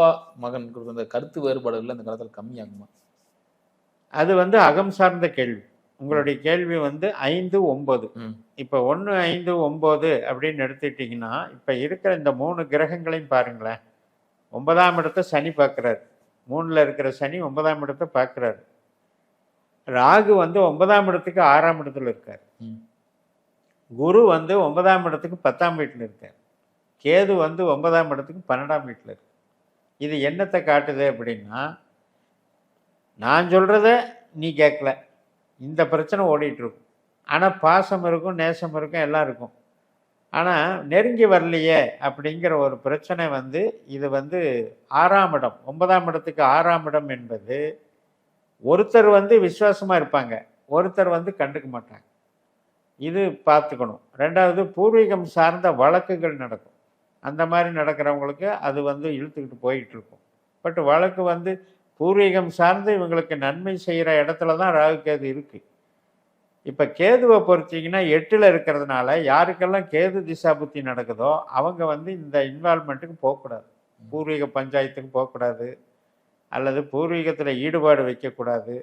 அப்பா மகன் கொடுத்த அந்த கருத்து வேறுபாடுகள் அந்த காலத்தில் கம்மியாகுமா? அது வந்து அகம் சார்ந்த கேள்வி. உங்களுடைய கேள்வி வந்து ஐந்து ஒன்பது. இப்போ ஒன்று ஐந்து ஒம்பது அப்படின்னு எடுத்துக்கிட்டிங்கன்னா இப்போ இருக்கிற இந்த மூணு கிரகங்களையும் பாருங்களேன். ஒன்பதாம் இடத்தை சனி பார்க்குறாரு. மூணில் இருக்கிற சனி ஒன்பதாம் இடத்தை பார்க்குறாரு. ராகு வந்து ஒன்பதாம் இடத்துக்கு ஆறாம் இடத்துல இருக்கார். குரு வந்து ஒன்பதாம் இடத்துக்கு பத்தாம் வீட்டில் இருக்கார். கேது வந்து ஒன்பதாம் இடத்துக்கு பன்னெண்டாம் வீட்டில் இருக்கு இது என்னத்தை காட்டுது அப்படின்னா நான் சொல்கிறத நீ கேட்கல. இந்த பிரச்சனை ஓடிட்டுருக்கும். ஆனால் பாசம் இருக்கும் நேசம் இருக்கும் எல்லாம் இருக்கும். ஆனால் நெருங்கி வரலையே அப்படிங்கிற ஒரு பிரச்சனை வந்து இது வந்து ஆறாம் இடம். ஒன்பதாம் இடத்துக்கு ஆறாம் இடம் என்பது ஒருத்தர் வந்து விசுவாசமாக இருப்பாங்க ஒருத்தர் வந்து கண்டுக்க மாட்டாங்க. இது பார்த்துக்கணும். ரெண்டாவது பூர்வீகம் சார்ந்த வழக்குகள் நடக்கும். அந்த மாதிரி நடக்கிறவங்களுக்கு அது வந்து இழுத்துக்கிட்டு போயிட்டு இருக்கும் பட் வழக்கு வந்து பூர்வீகம் சார்ந்து இவங்களுக்கு நன்மை செய்கிற இடத்துல தான் ராகு கேது இருக்குது இப்போ கேதுவை பொறுத்தீங்கன்னா எட்டில் இருக்கிறதுனால யாருக்கெல்லாம் கேது திசா புத்தி நடக்குதோ அவங்க வந்து இந்த இன்வால்மெண்ட்டுக்கு போகக்கூடாது. பூர்வீக பஞ்சாயத்துக்கு போகக்கூடாது. அல்லது பூர்வீகத்தில் ஈடுபாடு வைக்கக்கூடாது.